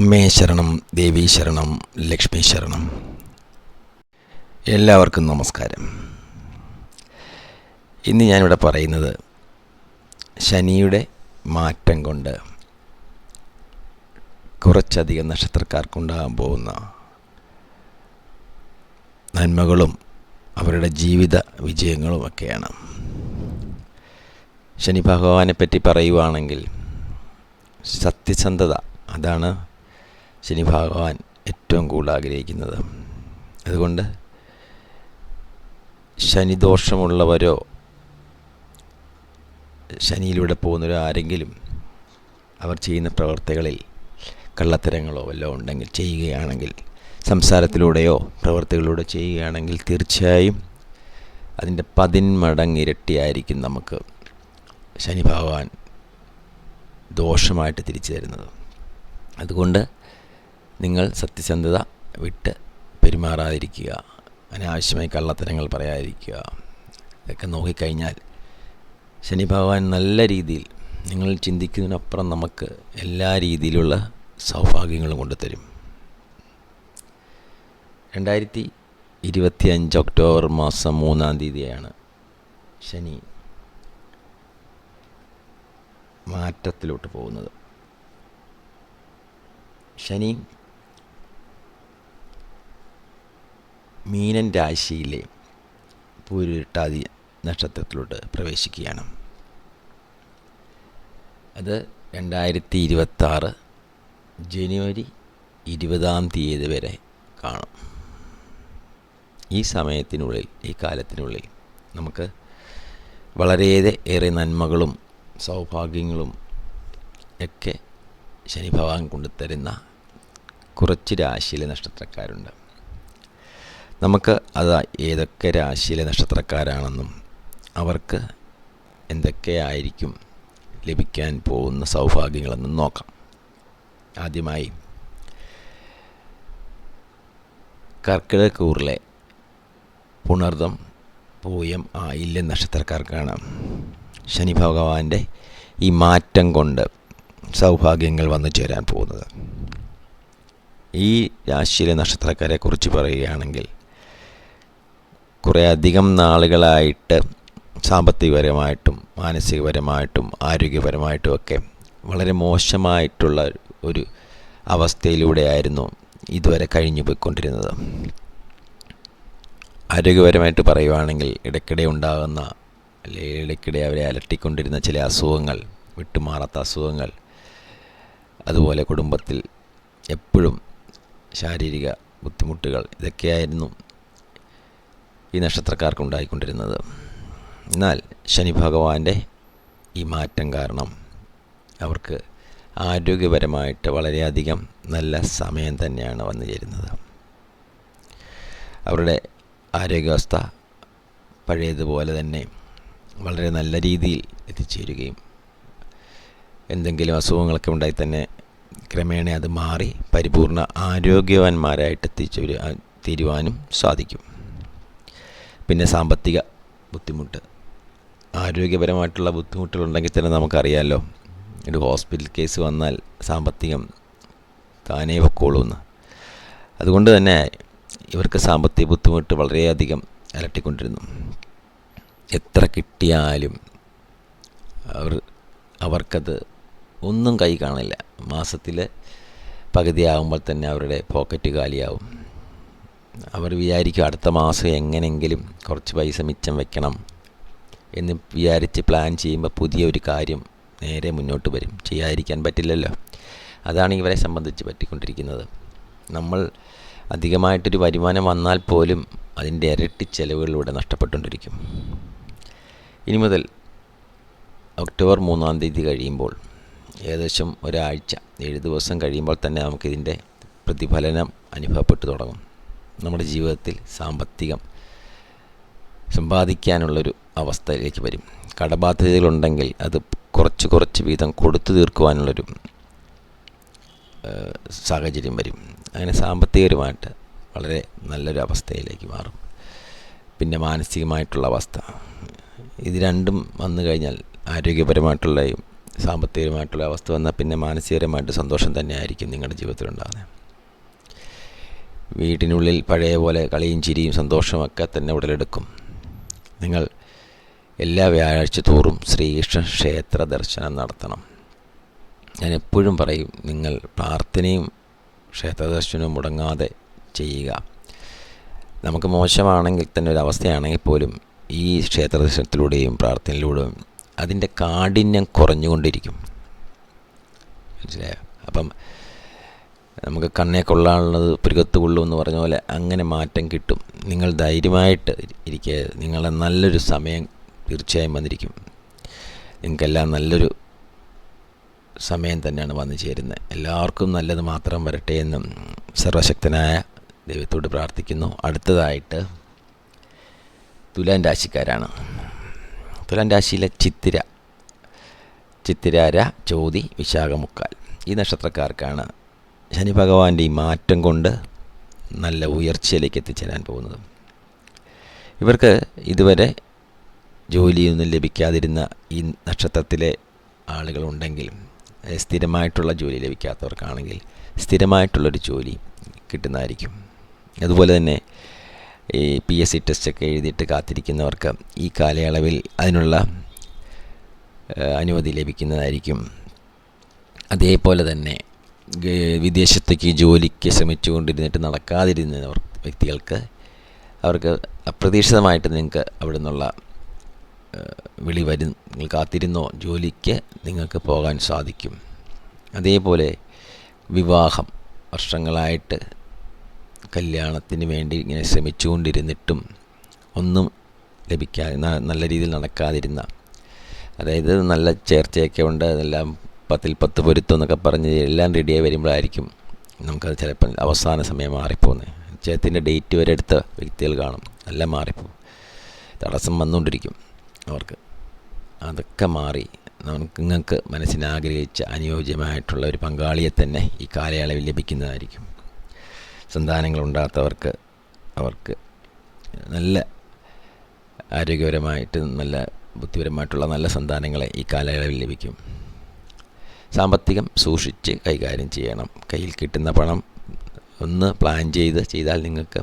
അമ്മേ ശരണം ദേവീ ശരണം ലക്ഷ്മി ശരണം. എല്ലാവർക്കും നമസ്കാരം. ഇന്ന് ഞാനിവിടെ പറയുന്നത് ശനിയുടെ മാറ്റം കൊണ്ട് കുറച്ചധികം നക്ഷത്രക്കാർക്കുണ്ടാകാൻ പോകുന്ന നന്മകളും അവരുടെ ജീവിത വിജയങ്ങളും ഒക്കെയാണ്. ശനി ഭഗവാനെ പറ്റി പറയുവാണെങ്കിൽ സത്യസന്ധത അതാണ് ശനി ഭഗവാൻ ഏറ്റവും കൂടുതൽ ആഗ്രഹിക്കുന്നത്. അതുകൊണ്ട് ശനിദോഷമുള്ളവരോ ശനിയിലൂടെ പോകുന്നവരോ ആരെങ്കിലും അവർ ചെയ്യുന്ന പ്രവർത്തികളിൽ കള്ളത്തരങ്ങളോ വല്ലതും ഉണ്ടെങ്കിൽ ചെയ്യുകയാണെങ്കിൽ സംസാരത്തിലൂടെയോ പ്രവർത്തികളിലൂടെ ചെയ്യുകയാണെങ്കിൽ തീർച്ചയായും അതിന്റെ പതിന്മടങ്ങിരട്ടിയായിരിക്കും നമുക്ക് ശനി ഭഗവാൻ ദോഷമായിട്ട് തിരിച്ചു തരുന്നത്. അതുകൊണ്ട് നിങ്ങൾ സത്യസന്ധത വിട്ട് പെരുമാറാതിരിക്കുക. അനാവശ്യമായി കള്ളത്തരങ്ങൾ പറയാതിരിക്കുക. ഇതൊക്കെ നോക്കിക്കഴിഞ്ഞാൽ ശനി ഭഗവാൻ നല്ല രീതിയിൽ നിങ്ങൾ ചിന്തിക്കുന്നതിനപ്പുറം നമുക്ക് എല്ലാ രീതിയിലുള്ള സൗഭാഗ്യങ്ങളും കൊണ്ടുതരും. രണ്ടായിരത്തി ഇരുപത്തി അഞ്ച് ഒക്ടോബർ മാസം മൂന്നാം തീയതിയാണ് ശനി മാറ്റത്തിലോട്ട് പോകുന്നത്. ശനി മീനൻ രാശിയിലെ പൂരിട്ടാതി നക്ഷത്രത്തിലോട്ട് പ്രവേശിക്കുകയാണ്. അത് രണ്ടായിരത്തി ഇരുപത്താറ് ജനുവരി ഇരുപതാം തീയതി വരെ കാണും. ഈ സമയത്തിനുള്ളിൽ ഈ കാലത്തിനുള്ളിൽ നമുക്ക് വളരെയേറെ ഏറെ നന്മകളും സൗഭാഗ്യങ്ങളും ഒക്കെ ശനി ഭഗവാൻ കൊണ്ടുതരുന്ന കുറച്ച് രാശിയിലെ നക്ഷത്രക്കാരുണ്ട്. നമുക്ക് അത് ഏതൊക്കെ രാശിയിലെ നക്ഷത്രക്കാരാണെന്നും അവർക്ക് എന്തൊക്കെയായിരിക്കും ലഭിക്കാൻ പോകുന്ന സൗഭാഗ്യങ്ങളെന്നും നോക്കാം. ആദ്യമായി കർക്കിടകൂറിലെ പുണർദം പൂയം ആയില്യം നക്ഷത്രക്കാർക്കാണ് ശനി ഭഗവാന്റെ ഈ മാറ്റം കൊണ്ട് സൗഭാഗ്യങ്ങൾ വന്നു ചേരാൻ പോകുന്നത്. ഈ രാശിയിലെ നക്ഷത്രക്കാരെ കുറിച്ച് പറയുകയാണെങ്കിൽ കുറേ അധികം നാളുകളായിട്ട് സാമ്പത്തികപരമായിട്ടും മാനസികപരമായിട്ടും ആരോഗ്യപരമായിട്ടും ഒക്കെ വളരെ മോശമായിട്ടുള്ള ഒരു അവസ്ഥയിലൂടെയായിരുന്നു ഇതുവരെ കഴിഞ്ഞു പോയിക്കൊണ്ടിരുന്നത് ആരോഗ്യപരമായിട്ട് പറയുവാണെങ്കിൽ ഇടയ്ക്കിടെ ഉണ്ടാകുന്ന അല്ലെങ്കിൽ ഇടയ്ക്കിടെ അവരെ അലട്ടിക്കൊണ്ടിരുന്ന ചില അസുഖങ്ങൾ വിട്ടുമാറാത്ത അസുഖങ്ങൾ അതുപോലെ കുടുംബത്തിൽ എപ്പോഴും ശാരീരിക ബുദ്ധിമുട്ടുകൾ ഇതൊക്കെയായിരുന്നു ഈ നക്ഷത്രക്കാർക്ക് ഉണ്ടായിക്കൊണ്ടിരുന്നത് എന്നാൽ ശനി ഭഗവാന്റെ ഈ മാറ്റം കാരണം അവർക്ക് ആരോഗ്യപരമായിട്ട് വളരെയധികം നല്ല സമയം തന്നെയാണ് വന്നു ചേരുന്നത്. അവരുടെ ആരോഗ്യാവസ്ഥ പഴയതുപോലെ തന്നെ വളരെ നല്ല രീതിയിൽ എത്തിച്ചേരുകയും എന്തെങ്കിലും അസുഖങ്ങളൊക്കെ ഉണ്ടായി തന്നെ ക്രമേണ അത് മാറി പരിപൂർണ ആരോഗ്യവാന്മാരായിട്ട് എത്തിച്ചു തീരുവാനും സാധിക്കും. പിന്നെ സാമ്പത്തിക ബുദ്ധിമുട്ട്. ആരോഗ്യപരമായിട്ടുള്ള ബുദ്ധിമുട്ടുകളുണ്ടെങ്കിൽ തന്നെ നമുക്കറിയാമല്ലോ ഒരു ഹോസ്പിറ്റൽ കേസ് വന്നാൽ സാമ്പത്തികം താനേ പൊക്കോളൂന്ന്. അതുകൊണ്ട് തന്നെ ഇവർക്ക് സാമ്പത്തിക ബുദ്ധിമുട്ട് വളരെയധികം അലട്ടിക്കൊണ്ടിരുന്നു. എത്ര കിട്ടിയാലും അവർ അവർക്കത് ഒന്നും കൈ കാണില്ല. മാസത്തിൽ പകുതിയാകുമ്പോൾ തന്നെ അവരുടെ പോക്കറ്റ് കാലിയാവും. അവർ വിചാരിക്കും അടുത്ത മാസം എങ്ങനെയെങ്കിലും കുറച്ച് പൈസ മിച്ചം വെക്കണം എന്ന് വിചാരിച്ച് പ്ലാൻ ചെയ്യുമ്പോൾ പുതിയ ഒരു കാര്യം നേരെ മുന്നോട്ട് വരും. ചെയ്യാതിരിക്കാൻ പറ്റില്ലല്ലോ. അതാണ് ഇവരെ സംബന്ധിച്ച് പറ്റിക്കൊണ്ടിരിക്കുന്നത്. നമ്മൾ അധികമായിട്ടൊരു വരുമാനം വന്നാൽ പോലും അതിന്റെ ഇരട്ടി ചെലവുകളിലൂടെ നഷ്ടപ്പെട്ടുകൊണ്ടിരിക്കും. ഇനി മുതൽ ഒക്ടോബർ മൂന്നാം തീയതി കഴിയുമ്പോൾ ഏകദേശം ഒരാഴ്ച ഏഴ് ദിവസം കഴിയുമ്പോൾ തന്നെ നമുക്കിതിന്റെ പ്രതിഫലനം അനുഭവപ്പെട്ടു തുടങ്ങും. നമ്മുടെ ജീവിതത്തിൽ സാമ്പത്തികം സമ്പാദിക്കാനുള്ളൊരു അവസ്ഥയിലേക്ക് വരും. കടബാധ്യതകളുണ്ടെങ്കിൽ അത് കുറച്ച് കുറച്ച് വീതം കൊടുത്തു തീർക്കുവാനുള്ളൊരു സാഹചര്യം വരും. അങ്ങനെ സാമ്പത്തികപരമായിട്ട് വളരെ നല്ലൊരു അവസ്ഥയിലേക്ക് മാറും. പിന്നെ മാനസികമായിട്ടുള്ള അവസ്ഥ. ഇത് രണ്ടും വന്നു കഴിഞ്ഞാൽ ആരോഗ്യപരമായിട്ടുള്ളയും സാമ്പത്തികമായിട്ടുള്ള അവസ്ഥ വന്നാൽ പിന്നെ മാനസികപരമായിട്ട് സന്തോഷം തന്നെയായിരിക്കും നിങ്ങളുടെ ജീവിതത്തിലുണ്ടാകുന്നത്. വീട്ടിനുള്ളിൽ പഴയ പോലെ കളിയും ചിരിയും സന്തോഷമൊക്കെ തന്നെ ഉടലെടുക്കും. നിങ്ങൾ എല്ലാ വ്യാഴാഴ്ച തോറും ശ്രീകൃഷ്ണ ക്ഷേത്ര ദർശനം നടത്തണം. ഞാൻ എപ്പോഴും പറയും നിങ്ങൾ പ്രാർത്ഥനയും ക്ഷേത്ര ദർശനവും മുടങ്ങാതെ ചെയ്യുക. നമുക്ക് മോശമാണെങ്കിൽ തന്നെ ഒരു അവസ്ഥയാണെങ്കിൽ പോലും ഈ ക്ഷേത്ര ദർശനത്തിലൂടെയും പ്രാർത്ഥനയിലൂടെയും അതിന്റെ കാഠിന്യം കുറഞ്ഞുകൊണ്ടിരിക്കും. മനസ്സിലായോ? അപ്പം നമുക്ക് കണ്ണേ കൊള്ളാനുള്ളത് പുരുകത്ത് കൊള്ളും എന്ന് പറഞ്ഞ പോലെ അങ്ങനെ മാറ്റം കിട്ടും. നിങ്ങൾ ധൈര്യമായിട്ട് ഇരിക്കുക നിങ്ങളെ നല്ലൊരു സമയം തീർച്ചയായും വന്നിരിക്കും. നിങ്ങൾക്കെല്ലാം നല്ലൊരു സമയം തന്നെയാണ് വന്നു ചേരുന്നത്. എല്ലാവർക്കും നല്ലത് മാത്രം വരട്ടെ എന്നും സർവശക്തനായ ദൈവത്തോട് പ്രാർത്ഥിക്കുന്നു. അടുത്തതായിട്ട് തുലാൻ രാശിക്കാരാണ്. തുലാൻ രാശിയിലെ ചിത്തിര ചിത്തിരാര ചോതി വിശാഖമുക്കാൽ ഈ നക്ഷത്രക്കാർക്കാണ് ശനി ഭഗവാന്റെ ഈ മാറ്റം കൊണ്ട് നല്ല ഉയർച്ചയിലേക്ക് എത്തിച്ചേരാൻ പോകുന്നത്. ഇവർക്ക് ഇതുവരെ ജോലിയൊന്നും ലഭിക്കാതിരുന്ന ഈ നക്ഷത്രത്തിലെ ആളുകളുണ്ടെങ്കിലും സ്ഥിരമായിട്ടുള്ള ജോലി ലഭിക്കാത്തവർക്കാണെങ്കിൽ സ്ഥിരമായിട്ടുള്ളൊരു ജോലി കിട്ടുന്നതായിരിക്കും. അതുപോലെ തന്നെ ഈ പി എസ് സി ടെസ്റ്റൊക്കെ എഴുതിയിട്ട് കാത്തിരിക്കുന്നവർക്ക് ഈ കാലയളവിൽ അതിനുള്ള അനുമതി ലഭിക്കുന്നതായിരിക്കും. അതേപോലെ തന്നെ വിദേശത്തേക്ക് ജോലിക്ക് ശ്രമിച്ചുകൊണ്ടിരുന്നിട്ട് നടക്കാതിരുന്നവർ വ്യക്തികൾക്ക് അവർക്ക് അപ്രതീക്ഷിതമായിട്ട് നിങ്ങൾക്ക് അവിടെ നിന്നുള്ള വിളി വരും നിങ്ങൾ കാത്തിരുന്നോ? ജോലിക്ക് നിങ്ങൾക്ക് പോകാൻ സാധിക്കും. അതേപോലെ വിവാഹം വർഷങ്ങളായിട്ട് കല്യാണത്തിന് വേണ്ടി ഇങ്ങനെ ശ്രമിച്ചുകൊണ്ടിരുന്നിട്ടും ഒന്നും ലഭിക്കാതെ നല്ല രീതിയിൽ നടക്കാതിരുന്ന അതായത് നല്ല ചേർച്ചയൊക്കെ ഉണ്ട് അതെല്ലാം പത്തിൽ പത്ത് പൊരുത്തം എന്നൊക്കെ പറഞ്ഞ് എല്ലാം റെഡിയായി വരുമ്പോഴായിരിക്കും നമുക്കത് ചിലപ്പോൾ അവസാന സമയം മാറിപ്പോകുന്നത്. നിശ്ചയത്തിന്റെ ഡേറ്റ് വരെ എടുത്ത വ്യക്തികൾ കാണും. എല്ലാം മാറിപ്പോകും. തടസ്സം വന്നുകൊണ്ടിരിക്കും അവർക്ക്. അതൊക്കെ മാറി നമുക്ക് നിങ്ങൾക്ക് മനസ്സിനാഗ്രഹിച്ച അനുയോജ്യമായിട്ടുള്ള ഒരു പങ്കാളിയെ തന്നെ ഈ കാലയളവിൽ ലഭിക്കുന്നതായിരിക്കും. സന്താനങ്ങളുണ്ടാകാത്തവർക്ക് അവർക്ക് നല്ല ആരോഗ്യപരമായിട്ട് നല്ല ബുദ്ധിപരമായിട്ടുള്ള നല്ല സന്താനങ്ങളെ ഈ കാലയളവിൽ ലഭിക്കും. സാമ്പത്തികം സൂക്ഷിച്ച് കൈകാര്യം ചെയ്യണം. കയ്യിൽ കിട്ടുന്ന പണം ഒന്ന് പ്ലാൻ ചെയ്ത് ചെയ്താൽ നിങ്ങൾക്ക്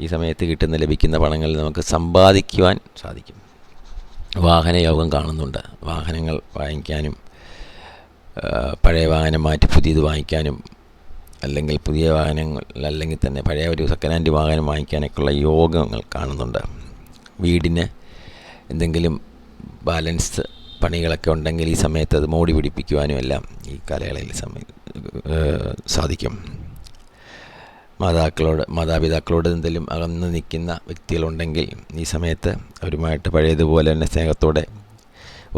ഈ സമയത്ത് കിട്ടുന്ന ലഭിക്കുന്ന പണങ്ങളിൽ നമുക്ക് സമ്പാദിക്കുവാൻ സാധിക്കും. വാഹനയോഗം കാണുന്നുണ്ട്. വാഹനങ്ങൾ വാങ്ങിക്കാനും പഴയ വാഹനം മാറ്റി പുതിയത് വാങ്ങിക്കാനും അല്ലെങ്കിൽ പുതിയ വാഹനങ്ങൾ അല്ലെങ്കിൽ തന്നെ പഴയ ഒരു സെക്കൻഡ് ഹാൻഡ് വാഹനം വാങ്ങിക്കാനൊക്കെയുള്ള യോഗങ്ങൾ കാണുന്നുണ്ട്. വീടിന് എന്തെങ്കിലും ബാലൻസ് പണികളൊക്കെ ഉണ്ടെങ്കിൽ ഈ സമയത്ത് അത് മോടി പിടിപ്പിക്കുവാനും എല്ലാം ഈ കാലയളവിൽ സമയം സാധിക്കും. മാതാക്കളോട് മാതാപിതാക്കളോട് എന്തെങ്കിലും അകന്ന് നിൽക്കുന്ന വ്യക്തികളുണ്ടെങ്കിൽ ഈ സമയത്ത് അവരുമായിട്ട് പഴയതുപോലെ തന്നെ സ്നേഹത്തോടെ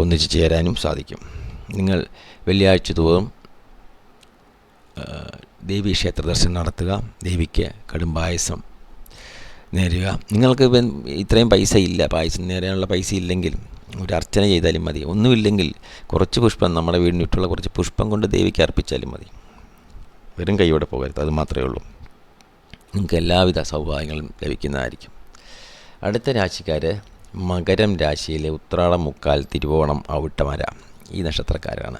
ഒന്നിച്ചു ചേരാനും സാധിക്കും. നിങ്ങൾ വെള്ളിയാഴ്ച തോറും ദേവീ ക്ഷേത്ര ദർശനം നടത്തുക ദേവിക്ക് കടും പായസം നേരുക. നിങ്ങൾക്ക് ഇത്രയും പൈസ ഇല്ല പായസം നേരാനുള്ള പൈസ ഇല്ലെങ്കിൽ ഒരു അർച്ചന ചെയ്താലും മതി. ഒന്നുമില്ലെങ്കിൽ കുറച്ച് പുഷ്പം നമ്മുടെ വീടിന് ചുറ്റുള്ള കുറച്ച് പുഷ്പം കൊണ്ട് ദേവിക്ക് അർപ്പിച്ചാലും മതി. വെറും കൈയോടെ പോകരുത് അത് മാത്രമേ ഉള്ളൂ. നിങ്ങൾക്ക് എല്ലാവിധ സൗഭാഗ്യങ്ങളും ലഭിക്കുന്നതായിരിക്കും. അടുത്ത രാശിക്കാർ മകരം രാശിയിലെ ഉത്രാടം മുക്കാൽ തിരുവോണം അവിട്ടമര ഈ നക്ഷത്രക്കാരാണ്.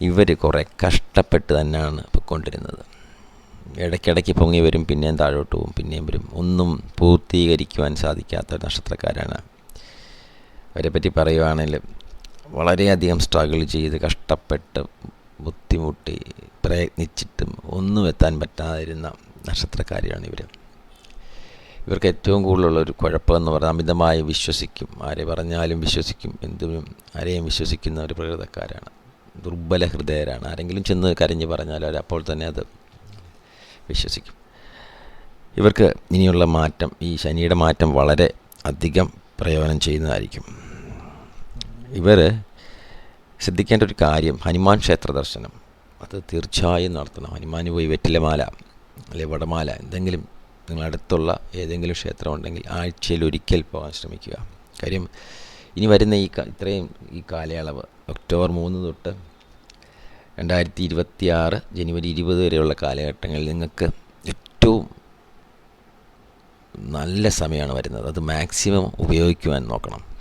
ഇവർ കുറേ കഷ്ടപ്പെട്ട് തന്നെയാണ് പൊയ്ക്കൊണ്ടിരുന്നത് ഇടയ്ക്കിടയ്ക്ക് പൊങ്ങി വരും പിന്നെയും താഴോട്ട് പോകും പിന്നെയും വരും. ഒന്നും പൂർത്തീകരിക്കുവാൻ സാധിക്കാത്ത നക്ഷത്രക്കാരാണ് അവരെ പറ്റി പറയുവാണെങ്കിൽ വളരെയധികം സ്ട്രഗിൾ ചെയ്ത് കഷ്ടപ്പെട്ട് ബുദ്ധിമുട്ടി പ്രയത്നിച്ചിട്ടും ഒന്നും എത്താൻ പറ്റാതിരുന്ന നക്ഷത്രക്കാരിയാണ് ഇവർ ഇവർക്ക് ഏറ്റവും കൂടുതലുള്ള ഒരു കുഴപ്പമെന്ന് പറഞ്ഞാൽ അമിതമായി വിശ്വസിക്കും. ആരെ പറഞ്ഞാലും വിശ്വസിക്കും. എന്തിനും ആരെയും വിശ്വസിക്കുന്ന ഒരു പ്രകൃതക്കാരാണ്. ദുർബല ഹൃദയരാണ്. ആരെങ്കിലും ചെന്ന് കരഞ്ഞ് പറഞ്ഞാൽ അവർ അപ്പോൾ തന്നെ അത് വിശ്വസിക്കും. ഇവർക്ക് ഇനിയുള്ള മാറ്റം ഈ ശനിയുടെ മാറ്റം വളരെ അധികം പ്രയോജനം ചെയ്യുന്നതായിരിക്കും. ഇവർ ശ്രദ്ധിക്കേണ്ട ഒരു കാര്യം ഹനുമാൻ ക്ഷേത്ര ദർശനം. അത് തീർച്ചയായും നടത്തണം. ഹനുമാൻ പോയി വെറ്റിലമാല അല്ലെ വടമാല എന്തെങ്കിലും നിങ്ങളടുത്തുള്ള ഏതെങ്കിലും ക്ഷേത്രം ഉണ്ടെങ്കിൽ ആഴ്ചയിൽ ഒരിക്കൽ പോകാൻ ശ്രമിക്കുക. കാര്യം ഇനി വരുന്ന ഈ ഇത്രയും ഈ കാലയളവ് ഒക്ടോബർ മൂന്ന് തൊട്ട് രണ്ടായിരത്തി ഇരുപത്തി ആറ് ജനുവരി ഇരുപത് വരെയുള്ള കാലഘട്ടങ്ങളിൽ നിങ്ങൾക്ക് ഏറ്റവും നല്ല സമയമാണ് വരുന്നത്. അത് മാക്സിമം ഉപയോഗിക്കുവാൻ നോക്കണം.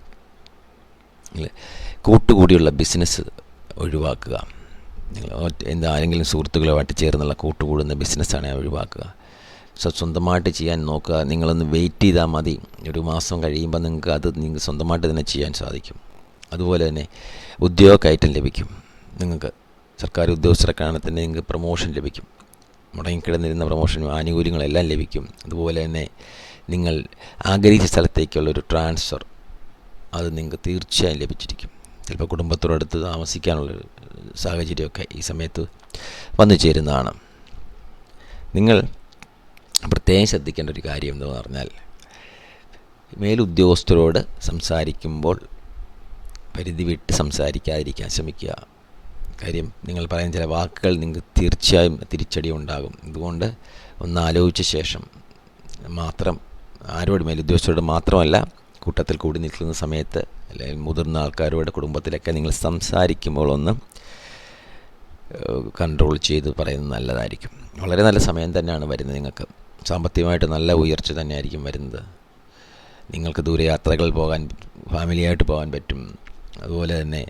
കൂട്ടുകൂടിയുള്ള ബിസിനസ് ഒഴിവാക്കുക. നിങ്ങൾ എന്താ ആരെങ്കിലും സുഹൃത്തുക്കളുമായിട്ട് ചേർന്നുള്ള കൂട്ടുകൂടുന്ന ബിസിനസ്സാണ് ഒഴിവാക്കുക. സോ സ്വന്തമായിട്ട് ചെയ്യാൻ നോക്കുക. നിങ്ങളൊന്ന് വെയിറ്റ് ചെയ്താൽ മതി. ഒരു മാസം കഴിയുമ്പോൾ നിങ്ങൾക്ക് അത് നിങ്ങൾക്ക് സ്വന്തമായിട്ട് തന്നെ ചെയ്യാൻ സാധിക്കും. അതുപോലെ തന്നെ ഉദ്യോഗ കയറ്റം ലഭിക്കും. നിങ്ങൾക്ക് സർക്കാർ ഉദ്യോഗസ്ഥരൊക്കെയാണ് തന്നെ നിങ്ങൾക്ക് പ്രൊമോഷൻ ലഭിക്കും. മുടങ്ങിക്കിടന്നിരുന്ന പ്രൊമോഷനും ആനുകൂല്യങ്ങളെല്ലാം ലഭിക്കും. അതുപോലെ തന്നെ നിങ്ങൾ ആഗ്രഹിച്ച സ്ഥലത്തേക്കുള്ളൊരു ട്രാൻസ്ഫർ അത് നിങ്ങൾക്ക് തീർച്ചയായും ലഭിച്ചിരിക്കും. ചിലപ്പോൾ കുടുംബത്തോടടുത്ത് താമസിക്കാനുള്ള സാഹചര്യമൊക്കെ ഈ സമയത്ത് വന്നു ചേരുന്നതാണ്. നിങ്ങൾ പ്രത്യേകം ശ്രദ്ധിക്കേണ്ട ഒരു കാര്യം എന്ന് പറഞ്ഞാൽ മേലുദ്യോഗസ്ഥരോട് സംസാരിക്കുമ്പോൾ പരിധി വിട്ട് സംസാരിക്കാതിരിക്കാൻ ശ്രമിക്കുക. കാര്യം നിങ്ങൾ പറയുന്ന ചില വാക്കുകൾ നിങ്ങൾക്ക് തീർച്ചയായും തിരിച്ചടി ഉണ്ടാകും. അതുകൊണ്ട് ഒന്ന് ആലോചിച്ച ശേഷം മാത്രം ആരോട് മേലുദ്യോഗസ്ഥരോട് മാത്രമല്ല കൂട്ടത്തിൽ കൂടി നിൽക്കുന്ന സമയത്ത് അല്ലെങ്കിൽ മുതിർന്ന ആൾക്കാരോട് കുടുംബത്തിലൊക്കെ നിങ്ങൾ സംസാരിക്കുമ്പോൾ ഒന്ന് കൺട്രോൾ ചെയ്ത് പറയുന്നത് നല്ലതായിരിക്കും. വളരെ നല്ല സമയം തന്നെയാണ് വരുന്നത് നിങ്ങൾക്ക്. സാമ്പത്തികമായിട്ട് നല്ല ഉയർച്ച തന്നെയായിരിക്കും വരുന്നത്. നിങ്ങൾക്ക് ദൂരയാത്രകൾ പോകാൻ ഫാമിലിയായിട്ട് പോകാൻ പറ്റും. അതുപോലെ തന്നെ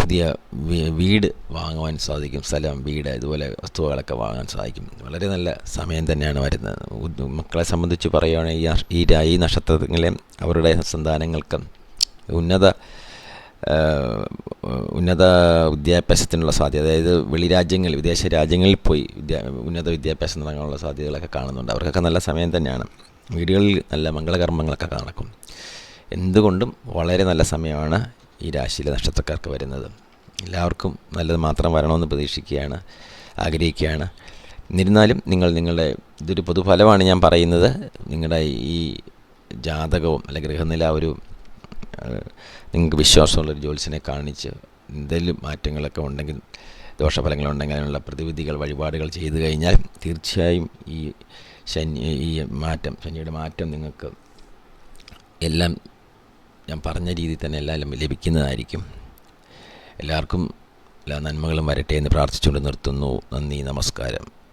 പുതിയ വീട് വാങ്ങുവാൻ സാധിക്കും സ്ഥലം വീട് ഇതുപോലെ വസ്തുക്കളൊക്കെ വാങ്ങാൻ സാധിക്കും. വളരെ നല്ല സമയം തന്നെയാണ് വരുന്നത്. മക്കളെ സംബന്ധിച്ച് പറയുകയാണെങ്കിൽ ഈ ഈ നക്ഷത്രങ്ങളെ അവരുടെ സന്താനങ്ങൾക്ക് ഉന്നത ഉന്നത വിദ്യാഭ്യാസത്തിനുള്ള സാധ്യത അതായത് വെളി രാജ്യങ്ങളിൽ വിദേശ രാജ്യങ്ങളിൽ പോയി വിദ്യാ ഉന്നത വിദ്യാഭ്യാസം തുടങ്ങാനുള്ള സാധ്യതകളൊക്കെ കാണുന്നുണ്ട്. അവർക്കൊക്കെ നല്ല സമയം തന്നെയാണ്. വീടുകളിൽ നല്ല മംഗളകർമ്മങ്ങളൊക്കെ നടക്കും. എന്തുകൊണ്ടും വളരെ നല്ല സമയമാണ് ഈ രാശിയിലെ നക്ഷത്രക്കാർക്ക് വരുന്നത്. എല്ലാവർക്കും നല്ലത് മാത്രം വരണമെന്ന് പ്രതീക്ഷിക്കുകയാണ് ആഗ്രഹിക്കുകയാണ്. എന്നിരുന്നാലും നിങ്ങൾ നിങ്ങളുടെ ഇതൊരു പൊതുഫലമാണ് ഞാൻ പറയുന്നത്. നിങ്ങളുടെ ഈ ജാതകവും അല്ലെ ഗൃഹനില ഒരു നിങ്ങൾക്ക് വിശ്വാസമുള്ളൊരു ജോലിസിനെ കാണിച്ച് എന്തെങ്കിലും മാറ്റങ്ങളൊക്കെ ഉണ്ടെങ്കിൽ ദോഷഫലങ്ങളുണ്ടെങ്കിൽ അതിനുള്ള പ്രതിവിധികൾ വഴിപാടുകൾ ചെയ്തു കഴിഞ്ഞാൽ തീർച്ചയായും ഈ ശനി ഈ മാറ്റം ശനിയുടെ മാറ്റം നിങ്ങൾക്ക് എല്ലാം ഞാൻ പറഞ്ഞ രീതിയിൽ തന്നെ എല്ലാം ലഭിക്കുന്നതായിരിക്കും. എല്ലാവർക്കും എല്ലാ നന്മകളും വരട്ടെ എന്ന് പ്രാർത്ഥിച്ചുകൊണ്ട് നിർത്തുന്നു. നന്ദി നമസ്കാരം.